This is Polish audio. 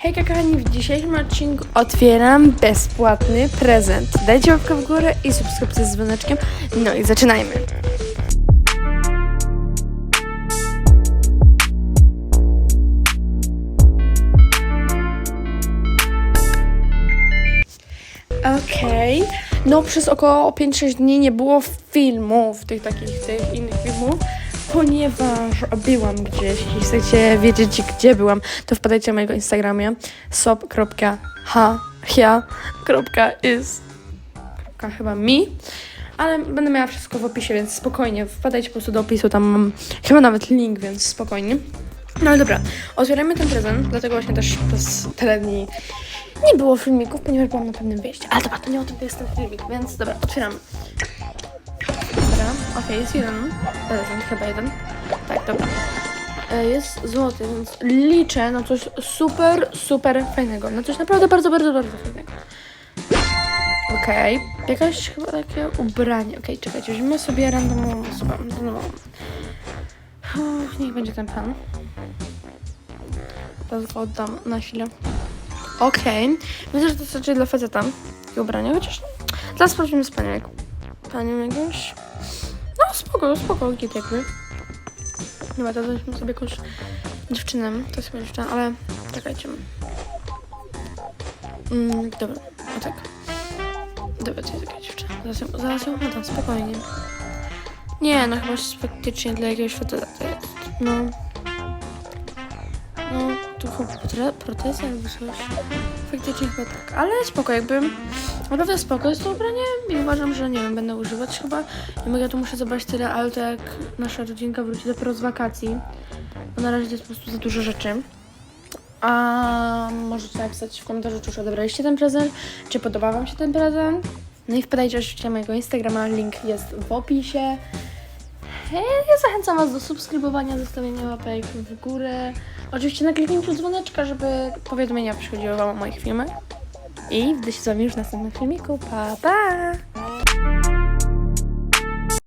Hejka kochani, w dzisiejszym odcinku otwieram bezpłatny prezent. Dajcie łapkę w górę i subskrypcję z dzwoneczkiem. No i zaczynajmy. Okej. No przez około 5-6 dni nie było filmów, tych takich, tych innych filmów, ponieważ byłam gdzieś. Jeśli chcecie wiedzieć, gdzie byłam, to wpadajcie na mojego Instagramie sop.hia.is chyba mi, ale będę miała wszystko w opisie, więc spokojnie, wpadajcie po prostu do opisu, tam mam chyba nawet link, więc spokojnie. No ale dobra, otwieramy ten prezent, dlatego właśnie też przez tyle dni nie było filmików, ponieważ byłam na pewnym wyjściu. Ale dobra, to nie o tym jest ten filmik, więc dobra, otwieram. Okej, jest jeden prezent, chyba jeden. Tak, dobra. E, Jest złoty, więc liczę na coś super, super fajnego. Na coś naprawdę bardzo, bardzo, bardzo fajnego. Okej, jakaś chyba takie ubranie. Okej, czekajcie, weźmiemy sobie randomową osobę. randomową. Niech będzie ten pan. Teraz go oddam na chwilę. Okej. Widzę, że to jest raczej dla faceta. Takie ubranie, chociaż... Teraz sprawdzimy z panią. Panią jakąś... Spoko, spoko, git jakby. Dobra, to weźmy sobie jakąś dziewczynę. To jest chyba dziewczyna, ale... Czekajcie. Mm, dobra, o tak. Dobra, to jest jakaś dziewczyna. Zaraz ją, zaraz ją oddam, spokojnie. Nie, no chyba faktycznie dla jakiegoś faceta to jest. No... No, tu chyba prote- proteza albo coś. Faktycznie chyba tak, ale spoko, jakby naprawdę spoko jest to ubranie i uważam, że nie wiem, będę używać chyba. I mogę tu muszę zobaczyć tyle, ale to jak nasza rodzinka wróci dopiero z wakacji, bo na razie to jest po prostu za dużo rzeczy. A możecie napisać w komentarzu, czy już odebraliście ten prezent, czy podoba Wam się ten prezent. No i wpadajcie oczywiście na mojego Instagrama, link jest w opisie. Ja zachęcam Was do subskrybowania, zostawienia łapek w górę. Oczywiście na dzwoneczka, żeby powiadomienia przychodziły Wam o moich filmach. I widzę się z Wami już w następnym filmiku. Pa, pa!